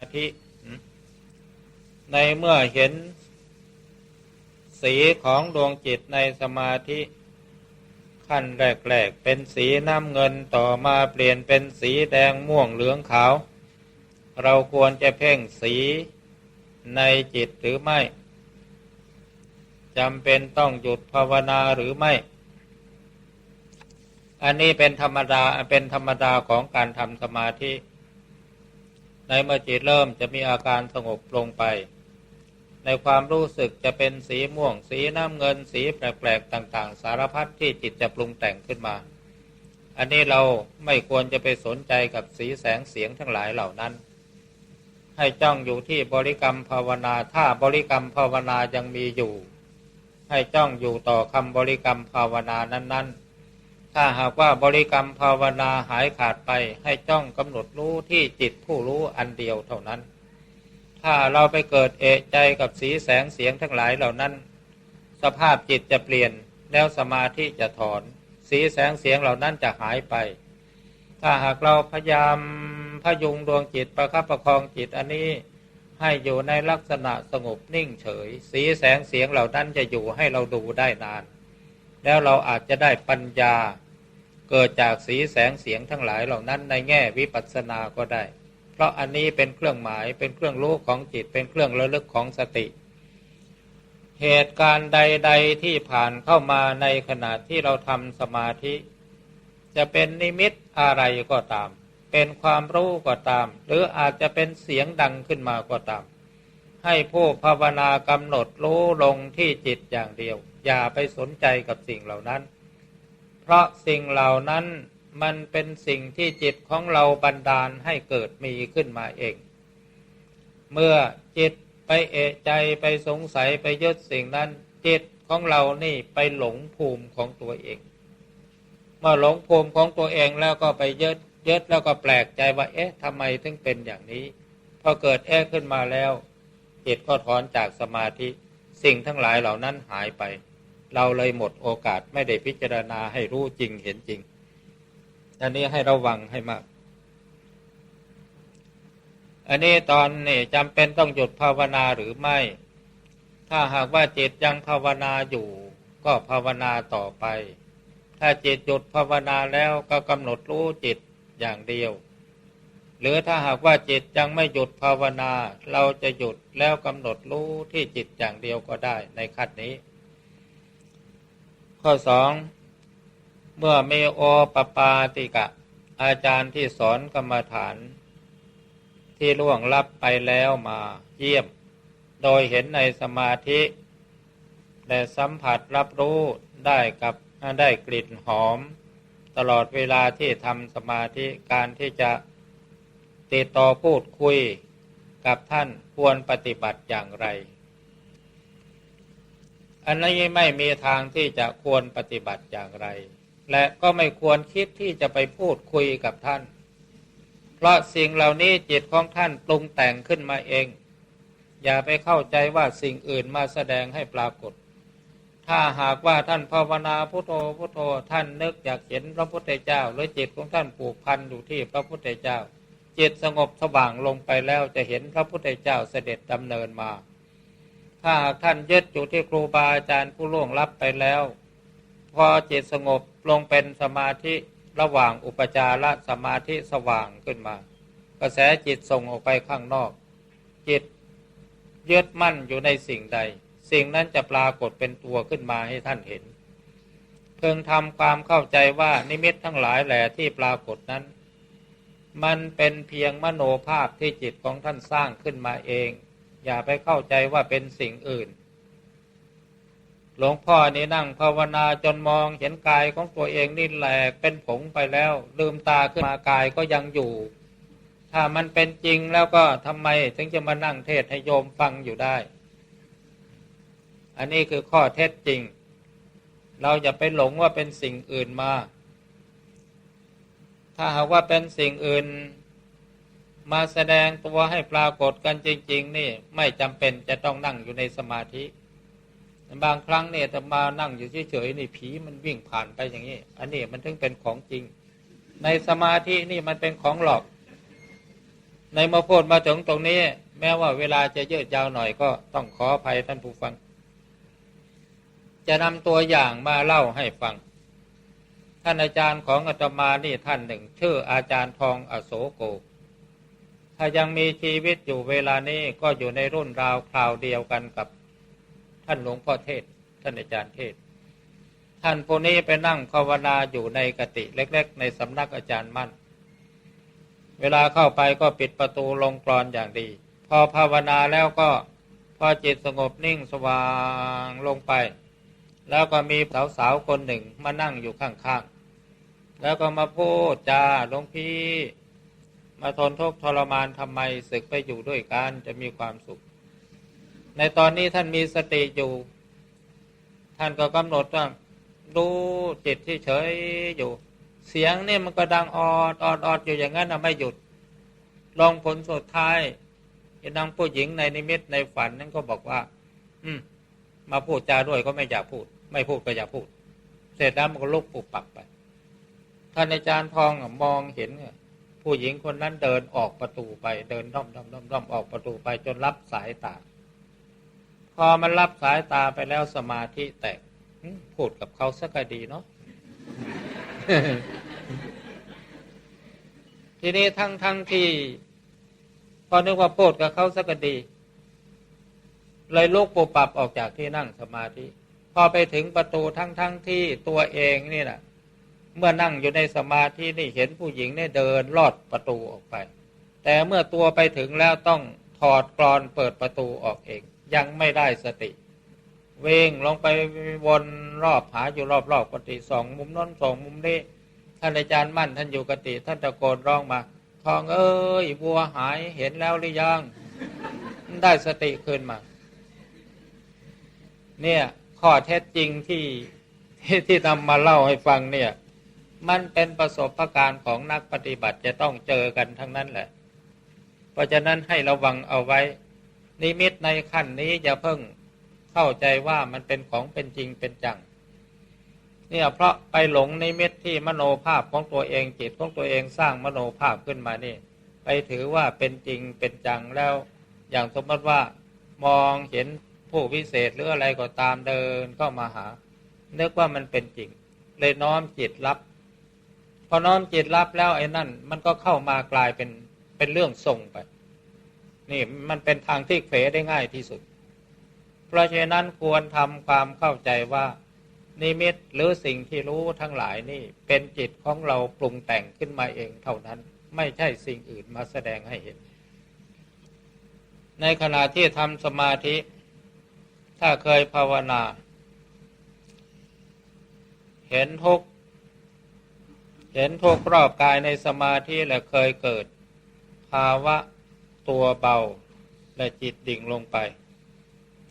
มาธิในเมื่อเห็น สีของดวงจิตในสมาธิขั้นแรกๆ เป็นสีน้ำเงินต่อมาเปลี่ยนเป็นสีแดงม่วงเหลืองขาว เราควรจะเพ่งสีในจิตหรือไม่จำเป็นต้องหยุดภาวนาหรือไม่ อันนี้เป็นธรรมดาเป็นธรรมดาของการทำสมาธิ ในเมื่อจิตเริ่มจะมีอาการสงบลงไป ในความรู้สึกจะเป็นสีม่วง สีน้ำเงิน สีแปลกๆต่างๆ สารพัดที่จิตจะปรุงแต่งขึ้นมา อันนี้เราไม่ควรจะไปสนใจกับสีแสงเสียงทั้งหลายเหล่านั้น ให้จ้องอยู่ที่บริกรรมภาวนา ถ้าบริกรรมภาวนายังมีอยู่ ให้จ้องอยู่ต่อคำบริกรรมภาวนานั้น ๆ ถ้าหากว่าบริกรรมภาวนาหายขาดไปให้จ้องกำหนดรู้ที่จิตผู้รู้อันเดียวเท่านั้น ถ้าเราไปเกิดเอะใจกับสีแสงเสียงทั้งหลายเหล่านั้น สภาพจิตจะเปลี่ยนแล้วสมาธิจะถอน สีแสงเสียงเหล่านั้นจะหายไป ถ้าหากเราพยายามพยุงดวงจิตประคับประคองจิตอันนี้ให้อยู่ในลักษณะสงบนิ่งเฉย สีแสงเสียงเหล่านั้นจะอยู่ให้เราดูได้นาน แล้วเราอาจจะได้ปัญญา เกิดจากสีแสงเสียงทั้งหลายเหล่านั้นในแง่วิปัสสนาก็ได้ เพราะอันนี้เป็นเครื่องหมายเป็นเครื่องรู้ของจิตเป็นเครื่องระลึกของสติ เหตุการณ์ใด ๆที่ผ่านเข้ามาในขณะที่เราทำสมาธิ จะเป็นนิมิตอะไรก็ตาม เป็นความรู้ก็ตาม หรืออาจจะเป็นเสียงดังขึ้นมาก็ตาม ให้ผู้ภาวนากำหนดรู้ลงที่จิตอย่างเดียว อย่าไปสนใจกับสิ่งเหล่านั้น เพราะสิ่งเหล่านั้นมันเป็นสิ่งที่จิตของเราบันดาลให้เกิดมีขึ้นมาเอง เมื่อจิตไปเอะใจไปสงสัยไปยึดสิ่งนั้น จิตของเรานี่ไปหลงภูมิของตัวเอง เมื่อหลงภูมิของตัวเองแล้วก็ไปยึดยึดแล้วก็แปลกใจว่าเอ๊ะทำไมถึงเป็นอย่างนี้ พอเกิดแอ๊ขึ้นมาแล้วจิตก็ถอนจากสมาธิ สิ่งทั้งหลายเหล่านั้นหายไป เราเลยหมดโอกาสไม่ได้พิจารณาให้รู้จริงเห็นจริง อันนี้ให้ระวังให้มาก อันนี้ตอนนี่จำเป็นต้องหยุดภาวนาหรือไม่ ถ้าหากว่าจิตยังภาวนาอยู่ก็ภาวนาต่อไป ถ้าจิตหยุดภาวนาแล้วก็กำหนดรู้จิตอย่างเดียว หรือถ้าหากว่าจิตยังไม่หยุดภาวนา เราจะหยุดแล้วกำหนดรู้ที่จิตอย่างเดียวก็ได้ในขั้นนี้ ข้อสองเมื่อเมโอปปาติกะ อาจารย์ที่สอนกรรมฐาน ที่ล่วงลับไปแล้วมาเยี่ยม โดยเห็นในสมาธิ และสัมผัสรับรู้ได้กับได้กลิ่นหอม ตลอดเวลาที่ทำสมาธิการที่จะติดต่อพูดคุยกับท่านควรปฏิบัติอย่างไร อันนี้ไม่มีทางที่จะควรปฏิบัติอย่างไร และก็ไม่ควรคิดที่จะไปพูดคุยกับท่าน เพราะสิ่งเหล่านี้จิตของท่านปรุงแต่งขึ้นมาเอง อย่าไปเข้าใจว่าสิ่งอื่นมาแสดงให้ปรากฏ ถ้าหากว่าท่านภาวนาพุทโธพุทโธท่านนึกอยากเห็นพระพุทธเจ้า หรือจิตของท่านผูกพันอยู่ที่พระพุทธเจ้า จิตสงบสว่างลงไปแล้วจะเห็นพระพุทธเจ้าเสด็จดำเนินมา ถ้าหากท่านยึดอยู่ที่ครูบาอาจารย์ผู้ล่วงลับไปแล้ว พอจิตสงบลงเป็นสมาธิระหว่างอุปจารสมาธิสว่างขึ้นมา กระแสจิตส่งออกไปข้างนอก จิตยึดมั่นอยู่ในสิ่งใด สิ่งนั้นจะปรากฏเป็นตัวขึ้นมาให้ท่านเห็น เพิ่งทำความเข้าใจว่านิมิตทั้งหลายแหล่ที่ปรากฏนั้น มันเป็นเพียงมโนภาพที่จิตของท่านสร้างขึ้นมาเอง อย่าไปเข้าใจว่าเป็นสิ่งอื่น หลวงพ่อนี่นั่งภาวนาจนมองเห็นกายของตัวเองนี่แหลกเป็นผงไปแล้ว ลืมตาขึ้นมากายก็ยังอยู่ ถ้ามันเป็นจริงแล้วก็ทำไมถึงจะมานั่งเทศให้โยมฟังอยู่ได้ อันนี้คือข้อเท็จจริง เราอย่าไปหลงว่าเป็นสิ่งอื่นมา ถ้าหากว่าเป็นสิ่งอื่น มาแสดงตัวให้ปรากฏกันจริง ๆ นี่ไม่จำเป็นจะต้องนั่งอยู่ในสมาธิ บางครั้งเนี่ยแต่มานั่งอยู่เฉยๆนี่ผีมันวิ่งผ่านไปอย่างนี้ อันนี้มันถึงเป็นของจริง ในสมาธินี่มันเป็นของหลอก ในมื่อพูดมาถึงตรงนี้ แม้ว่าเวลาจะยืดยาวหน่อยก็ต้องขออภัยท่านผู้ฟัง จะนำตัวอย่างมาเล่าให้ฟังท่านอาจารย์ของอาตมานี่ท่านหนึ่ง ชื่ออาจารย์ทองอโศโก ถ้ายังมีชีวิตอยู่เวลานี้ก็อยู่ในรุ่นราวคราวเดียวกันกับท่านหลวงพ่อเทศ ท่านอาจารย์เทศ ท่านผู้นี้ไปนั่งภาวนาอยู่ในกติเล็ก ๆ ในสำนักอาจารย์มั่น เวลาเข้าไปก็ปิดประตูลงกรอนอย่างดี พอภาวนาแล้วก็พอจิตสงบนิ่งสว่างลงไป แล้วก็มีสาวๆคนหนึ่งมานั่งอยู่ข้างๆ แล้วก็มาพูดจาหลวงพี่ มาทนทุกข์ทรมานทำไมศึกไปอยู่ด้วยกันจะมีความสุข ในตอนนี้ท่านมีสติอยู่ ท่านก็กำหนดว่าดูจิตที่เฉยอยู่ เสียงนี่มันก็ดังออดออดออดอยู่อย่างนั้นนะไม่หยุด ลองผลสุดท้ายนางผู้หญิงในนิมิตในฝันนั้นก็บอกว่า อืม มาพูดจาด้วยก็ไม่อยากพูด ไม่พูดก็อยากพูด เสร็จแล้วมันก็ลุกปุบปับไปท่านอาจารย์ทองมองเห็น ผู้หญิงคนนั้นเดินออกประตูไป เดินด้อมด้อมด้อมด้อมออกประตูไปจนรับสายตา พอมันรับสายตาไปแล้วสมาธิแตกพูดกับเขาสักดีเนาะทีนี้ทั้งทั้งที่ พอนึกว่าพูดกับเขาสักดี เลยลุกปูปรับออกจากที่นั่งสมาธิ พอไปถึงประตูทั้งทั้งที่ตัวเองนี่แหละ เมื่อนั่งอยู่ในสมาธินี่เห็นผู้หญิงเนี่ยเดินลอดประตูออกไป แต่เมื่อตัวไปถึงแล้วต้องถอดกรอนเปิดประตูออกเอง ยังไม่ได้สติ เวงลงไปวนรอบหาอยู่รอบๆกติสองมุมน้นสองมุมนี้ท่านอาจารย์มั่นท่านอยู่กติท่านตะโกนร้องมาทองเอ้ยวัวหายเห็นแล้วหรือยังได้สติขึ้นมา เนี่ยข้อเท็จจริงที่ที่ที่นำมาเล่าให้ฟังเนี่ย มันเป็นประสบการณ์ของนักปฏิบัติจะต้องเจอกันทั้งนั้นแหละ เพราะฉะนั้นให้ระวังเอาไว้ นิมิตในขั้นนี้อย่าเพิ่งเข้าใจว่ามันเป็นของเป็นจริงเป็นจัง เนี่ยเพราะไปหลงนิมิตที่มโนภาพของตัวเองจิตของตัวเองสร้างมโนภาพขึ้นมานี่ ไปถือว่าเป็นจริงเป็นจังแล้ว อย่างสมมติว่ามองเห็นผู้วิเศษหรืออะไรก็ตามเดินเข้ามาหานึกว่ามันเป็นจริง เลยน้อมจิตรับ พอน้อมจิตรับแล้วไอ้นั่น มันก็เข้ามากลายเป็นเป็นเรื่องทรงไป นี่มันเป็นทางที่เผได้ง่ายที่สุด เพราะฉะนั้นควรทำความเข้าใจว่า นิมิตหรือสิ่งที่รู้ทั้งหลายนี่ เป็นจิตของเราปรุงแต่งขึ้นมาเองเท่านั้น ไม่ใช่สิ่งอื่นมาแสดงให้เห็น ในขณะที่ทำสมาธิ ถ้าเคยภาวนา เห็นทุก เห็นทุกรอบกายในสมาธิและเคยเกิด ภาวะตัวเบาและจิตดิ่งลงไป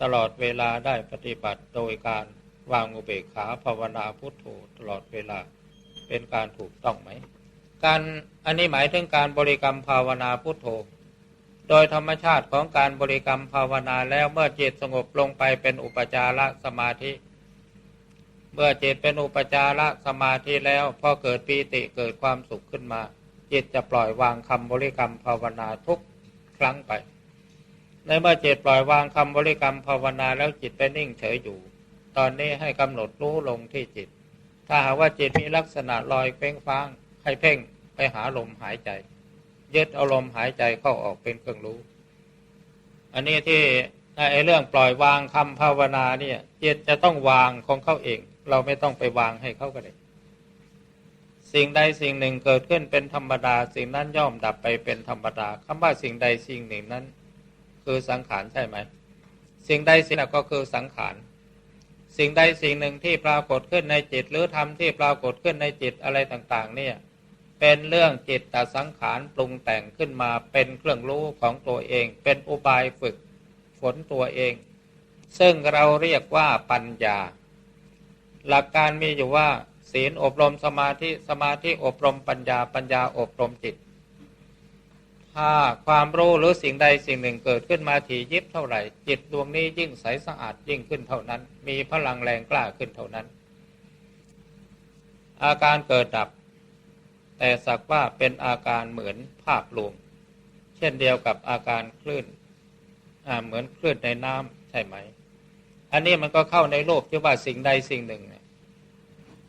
ตลอดเวลาได้ปฏิบัติโดยการวางอุเบกขาภาวนาพุทโธตลอดเวลาเป็นการถูกต้องไหม การอันนี้หมายถึงการบริกรรมภาวนาพุทโธ โดยธรรมชาติของการบริกรรมภาวนาแล้วเมื่อจิตสงบลงไปเป็นอุปจารสมาธิ เมื่อจิตเป็นอุปจารสมาธิแล้วพอเกิดปีติเกิดความสุขขึ้นมา จิตจะปล่อยวางคำบริกรรมภาวนาทุกครั้งไป ในเมื่อจิตปล่อยวางคำบริกรรมภาวนาแล้วจิตไปนิ่งเฉยอยู่ ตอนนี้ให้กำหนดรู้ลงที่จิต ถ้าหากว่าจิตมีลักษณะลอยเพ่งฟ้างให้เพ่งไปหาลมหายใจยึดเอาลมหายใจเข้าออกเป็นเครื่องรู้ อันนี้ที่ไอ้เรื่องปล่อยวางคำภาวนาเนี่ยจิตจะต้องวางของเขาเอง เราไม่ต้องไปวางให้เขาก็ได้ สิ่งใดสิ่งหนึ่งเกิดขึ้นเป็นธรรมดา สิ่งนั้นย่อมดับไปเป็นธรรมดาคำว่าสิ่งใดสิ่งหนึ่งนั้น คือสังขารใช่ไหม สิ่งใดสิ่งหนึ่งก็คือสังขาร สิ่งใดสิ่งหนึ่งที่ปรากฏขึ้นในจิต หรือธรรมที่ปรากฏขึ้นในจิตอะไรต่างๆ เนี่ยเป็นเรื่องจิตตสังขารปรุงแต่งขึ้นมาเป็นเครื่องรู้ของตัวเอง เป็นอุบายฝึกฝนตัวเอง ซึ่งเราเรียกว่าปัญญา หลักการมีอยู่ว่า ศีลอบรมสมาธิสมาธิอบรมปัญญาปัญญาอบรมจิต ถ้าความรู้หรือสิ่งใดสิ่งหนึ่งเกิดขึ้นมาถี่ยิบเท่าไหร่ จิตดวงนี้ยิ่งใสสะอาดยิ่งขึ้นเท่านั้น มีพลังแรงกล้าขึ้นเท่านั้น อาการเกิดดับ แต่สักว่าเป็นอาการเหมือนภาพลวงเช่นเดียวกับอาการคลื่นเหมือนคลื่นในน้ำใช่ไหม อันนี้มันก็เข้าในโลกที่ว่าสิ่งใดสิ่งหนึ่ง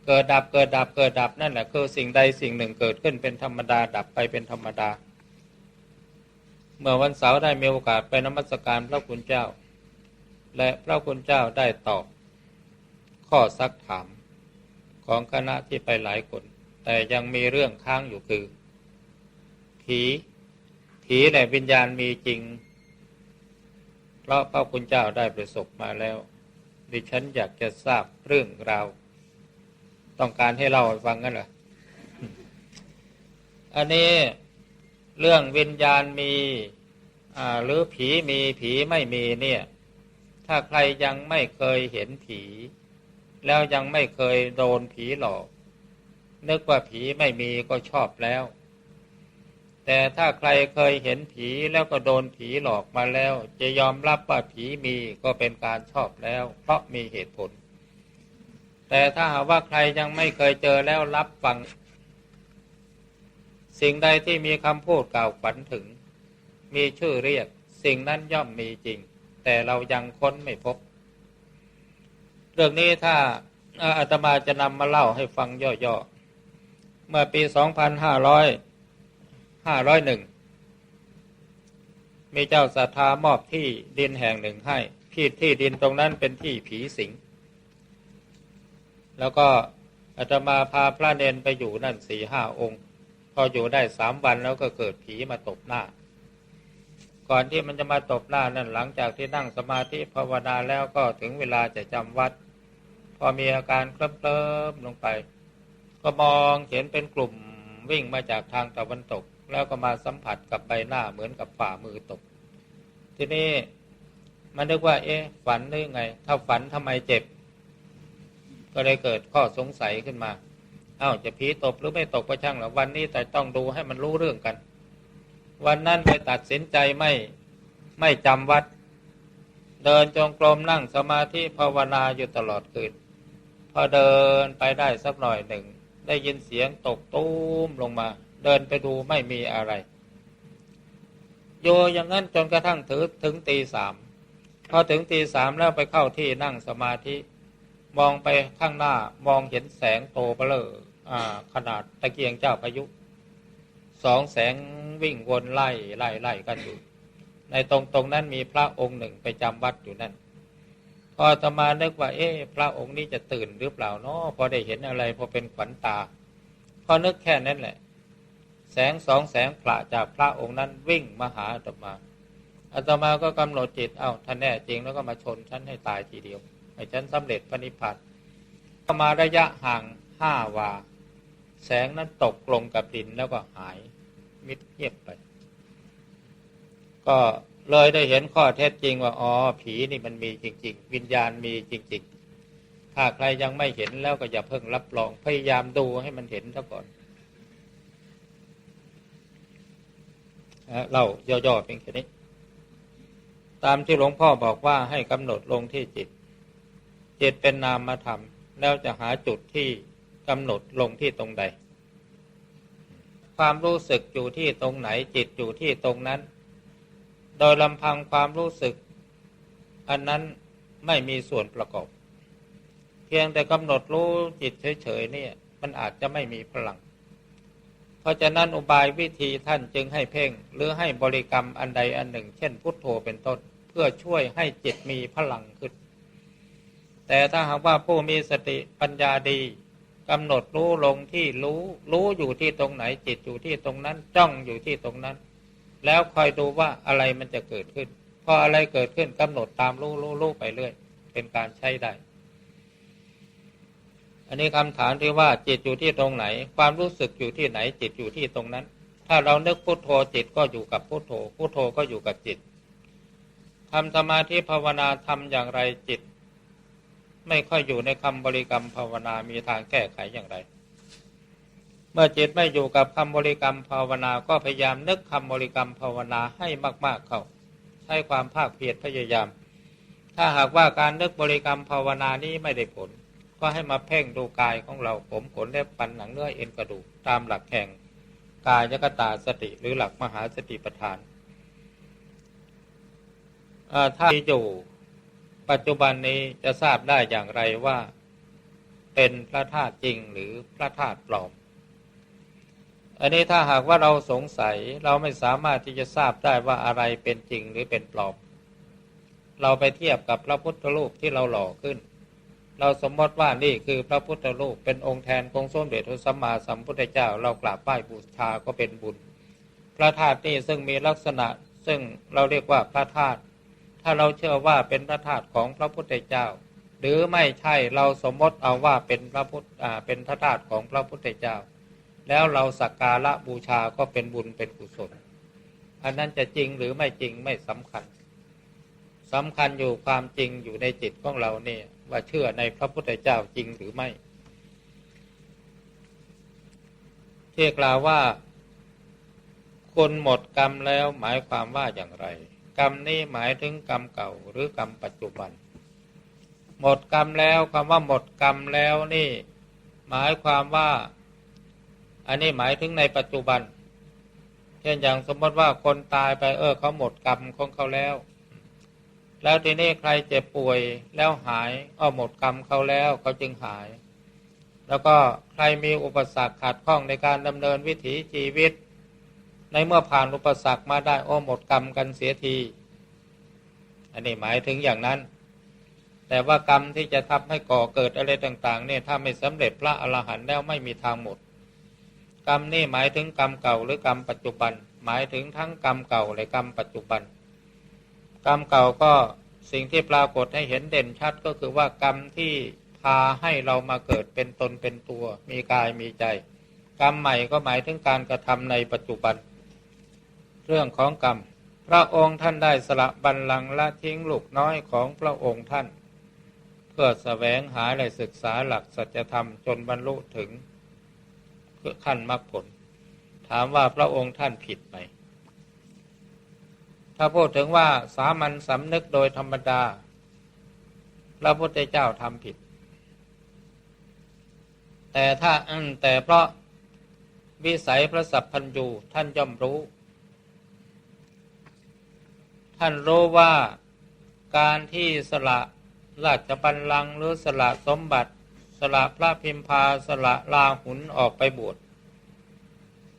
เกิดดับเกิดดับเกิดดับนั่นแหละคือสิ่งใดสิ่งหนึ่งเกิดขึ้นเป็นธรรมดาดับไปเป็นธรรมดา เมื่อวันเสาร์ได้มีโอกาสไปนมัสการพระคุณเจ้า และพระคุณเจ้าได้ตอบ ข้อซักถามของคณะที่ไปหลายคน แต่ยังมีเรื่องค้างอยู่คือ ผี ผีและวิญญาณมีจริง เพราะพระคุณเจ้าได้ประสบมาแล้ว ดิฉันอยากจะทราบเรื่องราว ต้องการให้เราฟังกันเหรอ อันนี้เรื่องวิญญาณมีหรือผีมีผีไม่มีเนี่ย ถ้าใครยังไม่เคยเห็นผี แล้วยังไม่เคยโดนผีหลอก นึกว่าผีไม่มีก็ชอบแล้ว แต่ถ้าใครเคยเห็นผีแล้วก็โดนผีหลอกมาแล้ว จะยอมรับว่าผีมีก็เป็นการชอบแล้ว เพราะมีเหตุผล แต่ถ้าหากว่าใครยังไม่เคยเจอแล้วรับฟัง สิ่งใดที่มีคำพูดกล่าวฝันถึง มีชื่อเรียก สิ่งนั้นย่อมมีจริง แต่เรายังค้นไม่พบ เรื่องนี้ถ้าอาตมาจะนำมาเล่าให้ฟังย่อๆเมื่อปี 2500 501มีเจ้าศรัทธามอบที่ดินแห่งหนึ่งให้ที่ที่ดินตรงนั้นเป็นที่ผีสิง แล้วก็อาตมาพาพระเนนไปอยู่นั่นสี่ห้าองค์ พออยู่ได้สามวันแล้วก็เกิดผีมาตบหน้า ก่อนที่มันจะมาตบหน้านั่นหลังจากที่นั่งสมาธิภาวนาแล้วก็ถึงเวลาจะจำวัด พอมีอาการเคลิ้มเคลิมลงไป ก็มองเห็นเป็นกลุ่มวิ่งมาจากทางตะวันตก แล้วก็มาสัมผัสกับใบหน้าเหมือนกับฝ่ามือตก ทีนี้มันนึกว่า เอ๊ะ ฝันได้ยังไง ถ้าฝันทำไมเจ็บ ก็เลยเกิดข้อสงสัยขึ้นมา เอา้าจะผีตบหรือไม่ตกก็ช่างหรอวันนี้แต่ต้องดูให้มันรู้เรื่องกัน วันนั้นไปตัดสินใจไม่ไม่จำวัด เดินจงกรมนั่งสมาธิภาวนาอยู่ตลอดคืนพอเดินไปได้สักหน่อยหนึ่ง ได้ยินเสียงตกตุ้มลงมา เดินไปดูไม่มีอะไร โยอย่างนั้นจนกระทั่งถึงถึงตีสามพอถึงตีสามแล้วไปเข้าที่นั่งสมาธิ มองไปข้างหน้ามองเห็นแสงโตเบลอขนาดตะเกียงเจ้าพายุสองแสงวิ่งวนไล่ไล่ไล่กันอยู่ ในตรงตรงนั้นมีพระองค์หนึ่งไปจำวัดอยู่นั่นพอตมานึกว่า เอ๊ะพระองค์นี้จะตื่นหรือเปล่าเนาะพอได้เห็นอะไรพอเป็นขวัญตา พอนึกแค่นั้นแหละ แสงสองแสงพระจากพระองค์นั้นวิ่งมาหาอาตมาอาตมาก็กำหนดจิตเอา้าท่านแน่จริงแล้วก็มาชนฉันให้ตายทีเดียวให้ฉันสำเร็จพระนิพพานก็มาระยะห่างห้าวา แสงนั้นตกลงกับดินแล้วก็หายมิดเงียบไป ก็เลยได้เห็นข้อเท็จจริงว่าอ๋อผีนี่มันมีจริง ๆ วิญญาณมีจริง ๆ ถ้าใครยังไม่เห็นแล้วก็อย่าเพิ่งรับรองพยายามดูให้มันเห็นซะก่อน เราย่อๆเป็นแค่นี้ ตามที่หลวงพ่อบอกว่าให้กำหนดลงที่จิต จิตเป็นนามธรรมแล้วจะหาจุดที่กำหนดลงที่ตรงใด ความรู้สึกอยู่ที่ตรงไหนจิตอยู่ที่ตรงนั้น โดยลำพังความรู้สึก อันนั้นไม่มีส่วนประกอบ เพียงแต่กำหนดรู้จิตเฉยๆนี่มันอาจจะไม่มีพลัง ราะฉะนั้นอุบายวิธีท่านจึงให้เพ่ง หรือให้บริกรรมอันใดอันหนึ่ง เช่น พุทโธเป็นต้น เพื่อช่วยให้จิตมีพลังขึ้น แต่ถ้าหากว่าผู้มีสติปัญญาดีกำหนดรู้ลงที่รู้รู้อยู่ที่ตรงไหนจิตอยู่ที่ตรงนั้น จ้องอยู่ที่ตรงนั้น แล้วคอยดูว่าอะไรมันจะเกิดขึ้น พออะไรเกิดขึ้นกำหนดตามรู้รู้รู้ไปเรื่อย เป็นการใช้ได้ อันนี้คำถามที่ว่าจิตอยู่ที่ตรงไหน ความรู้สึกอยู่ที่ไหน จิตอยู่ที่ตรงนั้น ถ้าเรานึกพุโทโธจิตก็อยู่กับพุโทโธพุโทโธก็อยู่กับจิตทำสมาธิภาวนาทำอย่างไรจิต ไม่ค่อยอยู่ในคำบริกรรมภาวนามีทางแก้ไขอย่างไร เมื่อจิตไม่อยู่กับคำบริกรรมภาวนาก็พยายามนึกคำบริกรรมภาวนาให้มากๆเข้าใช้ความภาคเพียรพยายาม ถ้าหากว่าการนึกบริกรรมภาวนานี้ไม่ได้ผล ก็ให้มาเพ่งดูกายของเราผมขนเล็บปันหนังเนื้อเอ็นกระดูกตามหลักแห่งกายยกตาสติหรือหลักมหาสติปัฏฐานถ้าอยู่ปัจจุบันนี้จะทราบได้อย่างไรว่า เป็นพระธาตุจริงหรือพระธาตุปลอม อันนี้ถ้าหากว่าเราสงสัยเราไม่สามารถที่จะทราบได้ว่าอะไรเป็นจริงหรือเป็นปลอม เราไปเทียบกับพระพุทธรูปที่เราหล่อขึ้น เราสมมติว่านี่คือพระพุทธรูปเป็นองค์แทนของสมเด็จพระสัมมาสัมพุทธเจ้า เรากราบไหว้บูชาก็เป็นบุญ พระธาตุนี่ซึ่งมีลักษณะซึ่งเราเรียกว่าพระธาตุถ้าเราเชื่อว่าเป็นพระธาตุของพระพุทธเจ้า หรือไม่ใช่เราสมมติเอาว่าเป็นพระพุทธเป็นพระธาตุของพระพุทธเจ้า แล้วเราสักการะบูชาก็เป็นบุญเป็นกุศล อันนั้นจะจริงหรือไม่จริงไม่สำคัญสำคัญอยู่ความจริงอยู่ในจิตของเราเนี่ย ว่าเชื่อในพระพุทธเจ้าจริงหรือไม่ที่กล่าวว่า คนหมดกรรมแล้วหมายความว่าอย่างไร กรรมนี้หมายถึงกรรมเก่าหรือกรรมปัจจุบัน หมดกรรมแล้วคำว่าหมดกรรมแล้วนี่ หมายความว่า อันนี้หมายถึงในปัจจุบัน เช่นอย่างสมมติว่าคนตายไปเออเขาหมดกรรมของเขาแล้ว แล้วทีนี้ใครเจ็บป่วยแล้วหายอ้อหมดกรรมเขาแล้วเขาจึงหาย แล้วก็ใครมีอุปสรรคขัดข้องในการดำเนินวิถีชีวิต ในเมื่อผ่านอุปสรรคมาได้โอ้หมดกรรมกันเสียที อันนี้หมายถึงอย่างนั้น แต่ว่ากรรมที่จะทำให้ก่อเกิดอะไรต่าง ๆ เนี่ยถ้าไม่สำเร็จพระอรหันต์แล้วไม่มีทางหมด กรรมนี่หมายถึงกรรมเก่าหรือกรรมปัจจุบัน หมายถึงทั้งกรรมเก่าและกรรมปัจจุบัน กรรมเก่าก็สิ่งที่ปรากฏให้เห็นเด่นชัดก็คือว่ากรรมที่พาให้เรามาเกิดเป็นตนเป็นตัว มีกายมีใจ กรรมใหม่ก็หมายถึงการกระทำในปัจจุบัน เรื่องของกรรม พระองค์ท่านได้สละบัลลังก์ละทิ้งลูกน้อยของพระองค์ท่าน เพื่อสแสวงหาและศึกษาหลักสัจธรรมจนบรรลุถึงขั้นมรรคผล ถามว่าพระองค์ท่านผิดไหม ถ้าพูดถึงว่าสามัญสำนึกโดยธรรมดา พระพุทธเจ้าทำผิด แต่ถ้าแต่เพราะวิสัยพระสัพพัญญูท่านย่อมรู้ ท่านรู้ว่าการที่สละราชบัลลังก์หรือสละสมบัติ สละพระพิมพาสละลาหุนออกไปบวช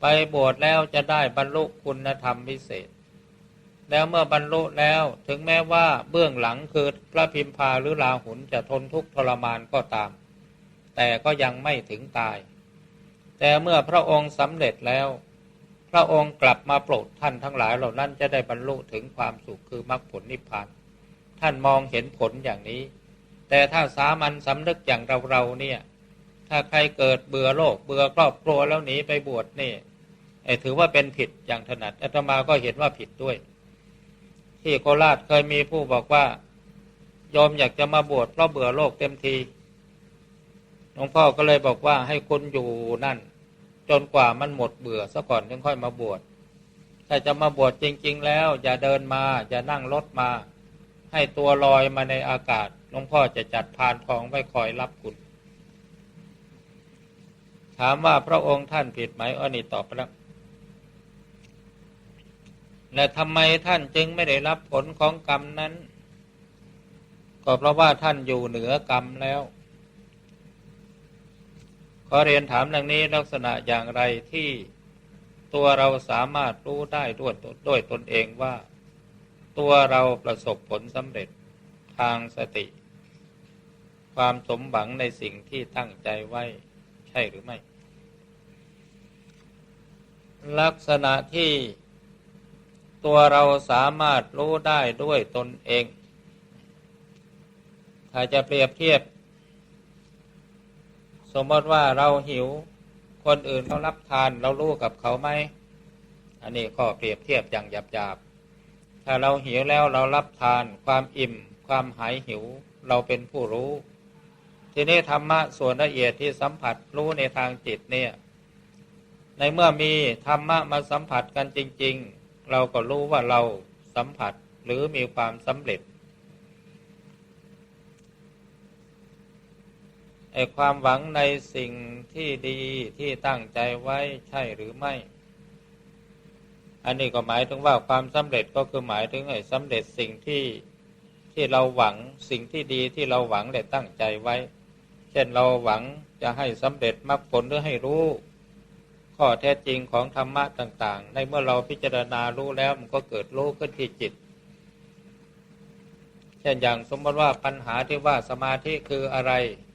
ไปบวชแล้วจะได้บรรลุคุณธรรมพิเศษ แล้วเมื่อบรรลุแล้วถึงแม้ว่าเบื้องหลังคือพระพิมพาหรือลาหุนจะทนทุกข์ทรมานก็ตาม แต่ก็ยังไม่ถึงตาย แต่เมื่อพระองค์สำเร็จแล้ว พระองค์กลับมาโปรดท่านทั้งหลายเหล่านั้นจะได้บรรลุถึงความสุขคือมรรคผลนิพพาน ท่านมองเห็นผลอย่างนี้ แต่ถ้าสามัญสำนึกอย่างเราเราเนี่ย ถ้าใครเกิดเบื่อโลกเบื่อครอบครัวแล้วหนีไปบวชนี่ถือว่าเป็นผิดอย่างถนัดอาตมาก็เห็นว่าผิดด้วย ที่โคราชเคยมีผู้บอกว่ายอมอยากจะมาบวชเพราะเบื่อโลกเต็มทีหลวงพ่อก็เลยบอกว่าให้คุณอยู่นั่น จนกว่ามันหมดเบื่อซะก่อนถึงค่อยมาบวชถ้าจะมาบวชจริง ๆ แล้ว อย่าเดินมาอย่านั่งรถมา ให้ตัวลอยมาในอากาศหลวงพ่อจะจัดพานทองไว้คอยรับคุณ ถามว่าพระองค์ท่านผิดไหมอันนี้ตอบไปแล้ว และทำไมท่านจึงไม่ได้รับผลของกรรมนั้น ก็เพราะว่าท่านอยู่เหนือกรรมแล้ว ขอเรียนถามดังนี้ลักษณะอย่างไรที่ตัวเราสามารถรู้ได้ด้วยด้วยตนเองว่า ตัวเราประสบผลสำเร็จทางสติ ความสมหวังในสิ่งที่ตั้งใจไว้ใช่หรือไม่ ลักษณะที่ ตัวเราสามารถรู้ได้ด้วยตนเอง ถ้าจะเปรียบเทียบ สมมติว่าเราหิว คนอื่นเขารับทานเรารู้กับเขาไหม อันนี้ก็เปรียบเทียบอย่างหยาบๆ ถ้าเราหิวแล้วเรารับทาน ความอิ่ม ความหายหิว เราเป็นผู้รู้ ทีนี้ธรรมะส่วนละเอียดที่สัมผัสรู้ในทางจิตเนี่ย ในเมื่อมีธรรมะมาสัมผัสกันจริง ๆ เราก็รู้ว่าเราสัมผัสหรือมีความสำเร็จไอความหวังในสิ่งที่ดีที่ตั้งใจไว้ใช่หรือไม่ อันนี้ก็หมายถึงว่าความสำเร็จก็คือหมายถึงไอ้สำเร็จสิ่งที่ที่เราหวังสิ่งที่ดีที่เราหวังและตั้งใจไว้ เช่นเราหวังจะให้สำเร็จมรรคผลหรือให้รู้ ข้อแท้จริงของธรรมะต่าง ๆ ในเมื่อเราพิจารณารู้แล้วมันก็เกิดรู้ขึ้นที่จิต เช่นอย่างสมมติว่าปัญหาที่ว่าสมาธิคืออะไร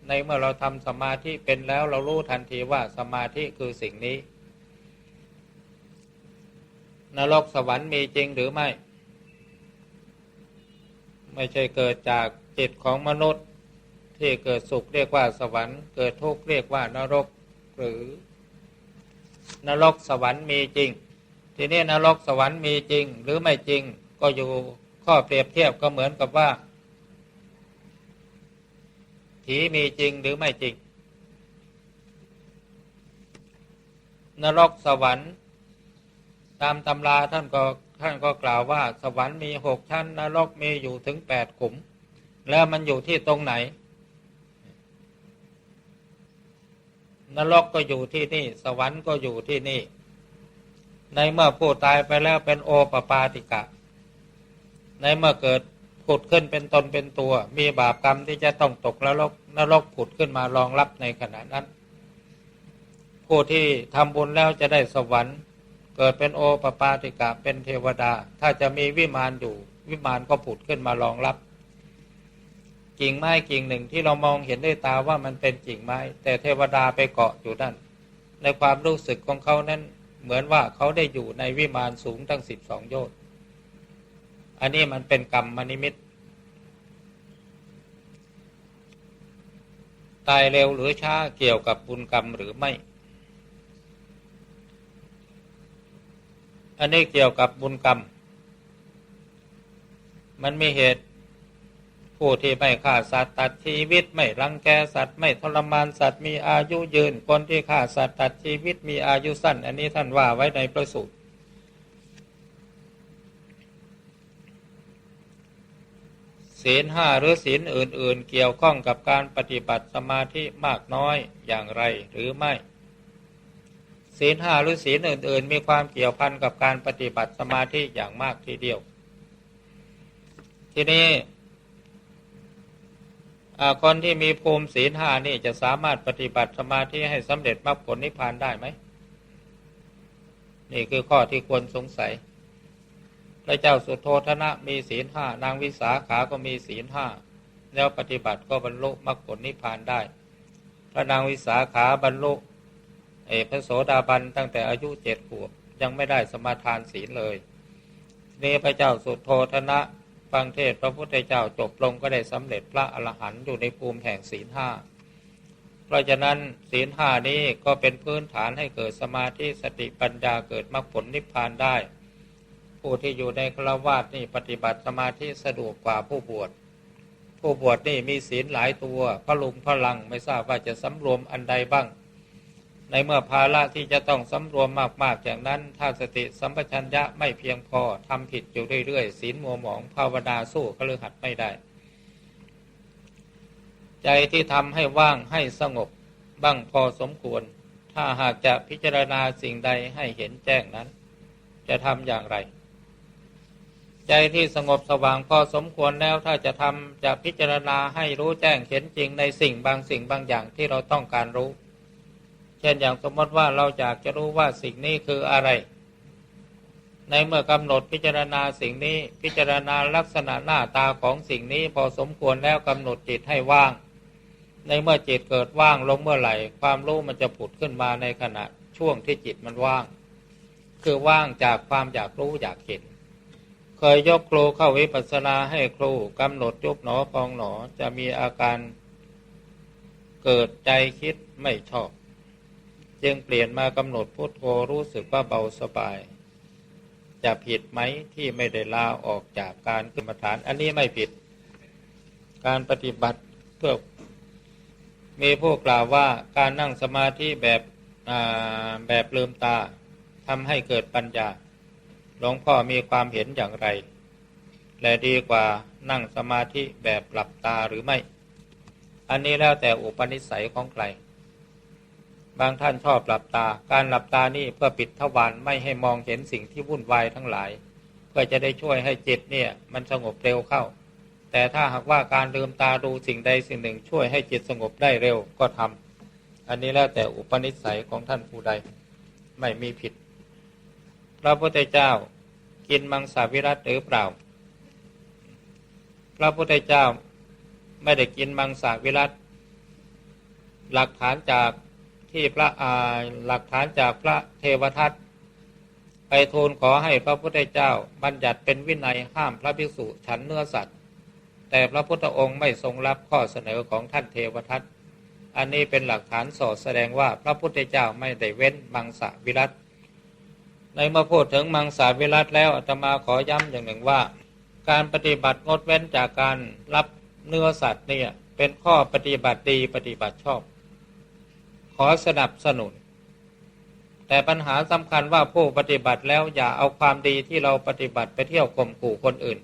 ในเมื่อเราทำสมาธิเป็นแล้วเรารู้ทันทีว่าสมาธิคือสิ่งนี้ นรกสวรรค์มีจริงหรือไม่ ไม่ใช่เกิดจากจิตของมนุษย์ ที่เกิดสุขเรียกว่าสวรรค์ เกิดทุกข์เรียกว่านรกหรือ นรกสวรรค์มีจริง ทีนี้นรกสวรรค์มีจริง หรือไม่จริงก็อยู่ข้อเปรียบเทียบก็เหมือนกับว่า ผีมีจริงหรือไม่จริง นรกสวรรค์ ตามตำราท่านก็ท่านก็กล่าวว่า สวรรค์มีหกชั้น นรกมีอยู่ถึงแปดขุม แล้วมันอยู่ที่ตรงไหน นรกก็อยู่ที่นี่ สวรรค์ก็อยู่ที่นี่ ในเมื่อผู้ตายไปแล้วเป็นโอปปาติกะ ในเมื่อเกิดผุดขึ้นเป็นตนเป็นตัว มีบาปกรรมที่จะต้องตกนรกนรกผุดขึ้นมารองรับในขณะนั้น ผู้ที่ทำบุญแล้วจะได้สวรรค์ เกิดเป็นโอปปาติกะเป็นเทวดา ถ้าจะมีวิมานอยู่ วิมานก็ผุดขึ้นมารองรับ กิ่งไม้กิ่งหนึ่งที่เรามองเห็นด้วยตาว่ามันเป็นกิ่งไม้ แต่เทวดาไปเกาะอยู่นั่นในความรู้สึกของเขานั้นเหมือนว่าเขาได้อยู่ในวิมานสูงตั้งสิบสองโยชน์อันนี้มันเป็นกรรมมนิมิตตายเร็วหรือช้าเกี่ยวกับบุญกรรมหรือไม่ อันนี้เกี่ยวกับบุญกรรม มันมีเหตุ ผู้ที่ไม่ฆ่าสัตว์ตัดชีวิตไม่รังแกสัตว์ไม่ทรมานสัตว์มีอายุยืนคนที่ฆ่าสัตว์ตัดชีวิตมีอายุสั้น อันนี้ท่านว่าไว้ในประสูตรศีลห้าหรือศีลอื่น ๆ เกี่ยวข้องกับการปฏิบัติสมาธิมากน้อยอย่างไรหรือไม่ศีลห้าหรือศีลอื่น ๆ มีความเกี่ยวพันกับการปฏิบัติสมาธิอย่างมากทีเดียว ทีนี้ คนที่มีภูมิศีลห้านี่จะสามารถปฏิบัติสมาธิให้สำเร็จมรรคผลนิพพานได้ไหม นี่คือข้อที่ควรสงสัย พระเจ้าสุโธธนะมีศีลห้านางวิสาขาก็มีศีลห้าแล้วปฏิบัติก็บรรลุมรรคผลนิพพานได้ พระนางวิสาขาบรรลุเอพระโสดาบันตั้งแต่อายุเจ็ดขวบยังไม่ได้สมาทานศีลเลยนี่พระเจ้าสุโธธนะ ฟังเทศพระพุทธเจ้าจบลงก็ได้สำเร็จพระอรหันต์อยู่ในภูมิแห่งศีลห้าเพราะฉะนั้นศีลห้านี้ก็เป็นพื้นฐานให้เกิดสมาธิสติปัญญาเกิดมรรคผลนิพพานได้ ผู้ที่อยู่ในฆราวาสนี่ปฏิบัติสมาธิสะดวกกว่าผู้บวชผู้บวชนี่มีศีลหลายตัวพลุงพลังไม่ทราบว่าจะสำรวมอันใดบ้าง ในเมื่อภาระที่จะต้องสำรวมมากๆอย่างนั้น ถ้าสติสัมปชัญญะไม่เพียงพอทำผิดอยู่เรื่อยๆศีลมัวหมองภาวนาสู้ก็เลยหัดไม่ได้ ใจที่ทำให้ว่างให้สงบบ้างพอสมควร ถ้าหากจะพิจารณาสิ่งใดให้เห็นแจ้งนั้น จะทำอย่างไร ใจที่สงบสว่างพอสมควรแล้วถ้าจะทำจะพิจารณาให้รู้แจ้งเห็นจริงในสิ่งบางสิ่งบางอย่างที่เราต้องการรู้ ช่นอย่างสมมติว่าเราอยากจะรู้ว่าสิ่งนี้คืออะไร ในเมื่อกำหนดพิจารณาสิ่งนี้พิจารณาลักษณะหน้าตาของสิ่งนี้พอสมควรแล้วกำหนดจิตให้ว่าง ในเมื่อจิตเกิดว่างลงเมื่อไหร่ ความรู้มันจะผุดขึ้นมาในขณะช่วงที่จิตมันว่าง คือว่างจากความอยากรู้อยากเห็น เคยยกครูเข้าวิปัสสนาให้ครูกำหนดยุบหนอพองหนอจะมีอาการเกิดใจคิดไม่ชอบ จึงเปลี่ยนมากำหนดพุทโธรู้สึกว่าเบาสบาย จะผิดไหมที่ไม่ได้ลาออกจากการกรรมฐาน อันนี้ไม่ผิด การปฏิบัติเพื่อมีผู้กล่าวว่าการนั่งสมาธิแบบแบบลืมตาทำให้เกิดปัญญาหลวงพ่อมีความเห็นอย่างไร และดีกว่านั่งสมาธิแบบหลับตาหรือไม่ อันนี้แล้วแต่อุปนิสัยของใคร บางท่านชอบหลับตา การหลับตานี่เพื่อปิดทวารไม่ให้มองเห็นสิ่งที่วุ่นวายทั้งหลาย เพื่อจะได้ช่วยให้จิตเนี่ยมันสงบเร็วเข้า แต่ถ้าหากว่าการลืมตาดูสิ่งใดสิ่งหนึ่ง ช่วยให้จิตสงบได้เร็วก็ทำอันนี้แล้วแต่อุปนิสัยของท่านผู้ใด ไม่มีผิด พระพุทธเจ้ากินมังสวิรัตหรือเปล่า พระพุทธเจ้าไม่ได้กินมังสวิรัตหลักฐานจาก ที่พระหลักฐานจากพระเทวทัตไปทูลขอให้พระพุทธเจ้าบัญญัติเป็นวินัยห้ามพระภิกษุฉันเนื้อสัตว์ แต่พระพุทธองค์ไม่ทรงรับข้อเสนอของท่านเทวทัตอันนี้เป็นหลักฐานสอดแสดงว่าพระพุทธเจ้าไม่ได้เว้นมังสวิรัตในเมื่อพูดถึงมังสวิรัตแล้วอาตมาขอย้ำอย่างหนึ่งว่า การปฏิบัติงดเว้นจากการรับเนื้อสัตว์เนี่ยเป็นข้อปฏิบัติดีปฏิบัติชอบ ขอสนับสนุน แต่ปัญหาสำคัญว่าผู้ปฏิบัติแล้วอย่าเอาความดีที่เราปฏิบัติไปเที่ยวข่มขู่คนอื่น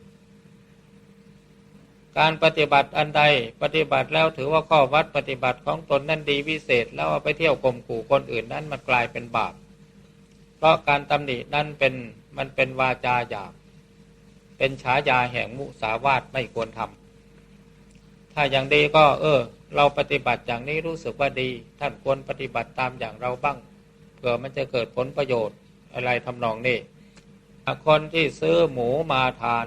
การปฏิบัติอันใดปฏิบัติแล้วถือว่าข้อวัดปฏิบัติของตนนั้นดีวิเศษ แล้วเอาไปเที่ยวข่มขู่คนอื่นนั้นมันกลายเป็นบาป เพราะการตำหนินั้นเป็นมันเป็นวาจาหยาบเป็นฉายาแห่งมุสาวาทไม่ควรทำ ถ้าอย่างดีก็ เออ เราปฏิบัติอย่างนี้รู้สึกว่าดี ท่านควรปฏิบัติตามอย่างเราบ้างเผื่อมันจะเกิดผลประโยชน์อะไรทำนองนี้คนที่ซื้อหมูมาทาน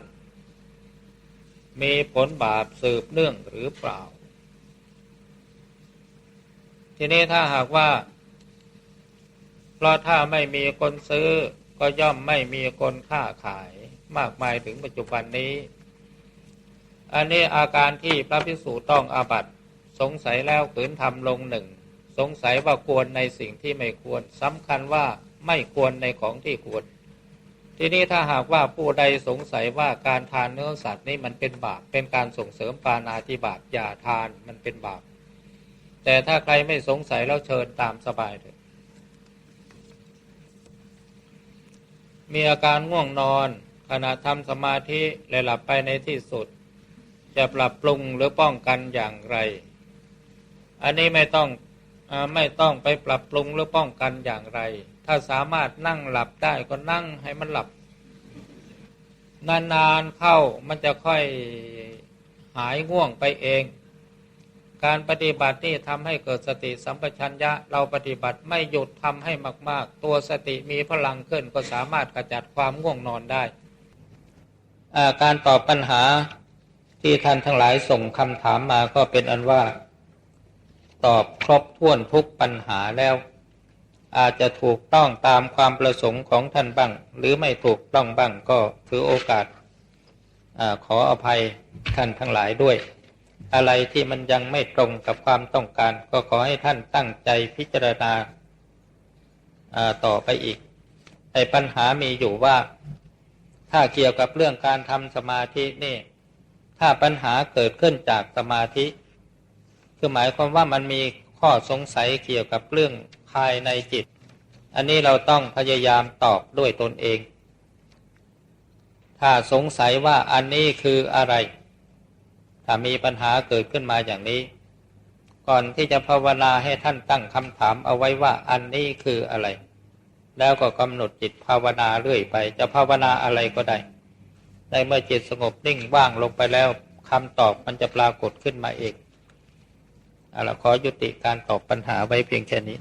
มีผลบาปสืบเนื่องหรือเปล่า ทีนี้ถ้าหากว่า เพราะถ้าไม่มีคนซื้อก็ย่อมไม่มีคนค้าขายมากมายถึงปัจจุบันนี้ อันนี้อาการที่พระพิสุต้องอาบัตสงสัยแล้วขืนทำลงหนึ่ง สงสัยว่าควรในสิ่งที่ไม่ควรสำคัญว่าไม่ควรในของที่ควร ทีนี้ถ้าหากว่าผู้ใดสงสัยว่าการทานเนื้อสัตว์นี่มันเป็นบาปเป็นการส่งเสริมปานาธิบาตอย่าทานมันเป็นบาปแต่ถ้าใครไม่สงสัยแล้วเชิญตามสบายเถอะมีอาการง่วงนอนขณะทำสมาธิและหลับไปในที่สุด จะปรับปรุงหรือป้องกันอย่างไร อันนี้ไม่ต้องอไม่ต้องไปปรับปรุงหรือป้องกันอย่างไร ถ้าสามารถนั่งหลับได้ก็นั่งให้มันหลับ นานๆเข้ามันจะค่อยหายง่วงไปเอง การปฏิบัตินี่ทำให้เกิดสติสัมปชัญญะ เราปฏิบัติไม่หยุดทำให้มาก ๆ ตัวสติมีพลังขึ้นก็สามารถกระจัดความง่วงนอนได้ การตอบปัญหา ที่ท่านทั้งหลายส่งคำถามมาก็เป็นอันว่า ตอบครบถ้วนทุกปัญหาแล้ว อาจจะถูกต้องตามความประสงค์ของท่านบ้าง หรือไม่ถูกต้องบ้างก็ถือโอกาสอขออภัยท่านทั้งหลายด้วย อะไรที่มันยังไม่ตรงกับความต้องการ ก็ขอให้ท่านตั้งใจพิจารณาต่อไปอีกไอ้ปัญหามีอยู่ว่า ถ้าเกี่ยวกับเรื่องการทำสมาธินี่ ถ้าปัญหาเกิดขึ้นจากสมาธิ คือหมายความว่ามันมีข้อสงสัยเกี่ยวกับเรื่องภายในจิต อันนี้เราต้องพยายามตอบด้วยตนเอง ถ้าสงสัยว่าอันนี้คืออะไร ถ้ามีปัญหาเกิดขึ้นมาอย่างนี้ ก่อนที่จะภาวนาให้ท่านตั้งคำถามเอาไว้ว่าอันนี้คืออะไร แล้วก็กำหนดจิตภาวนาเรื่อยไป จะภาวนาอะไรก็ได้ ในเมื่อจิตสงบนิ่งว่างลงไปแล้วคำตอบมันจะปรากฏขึ้นมาเองเอาละขอยุติการตอบปัญหาไว้เพียงแค่นี้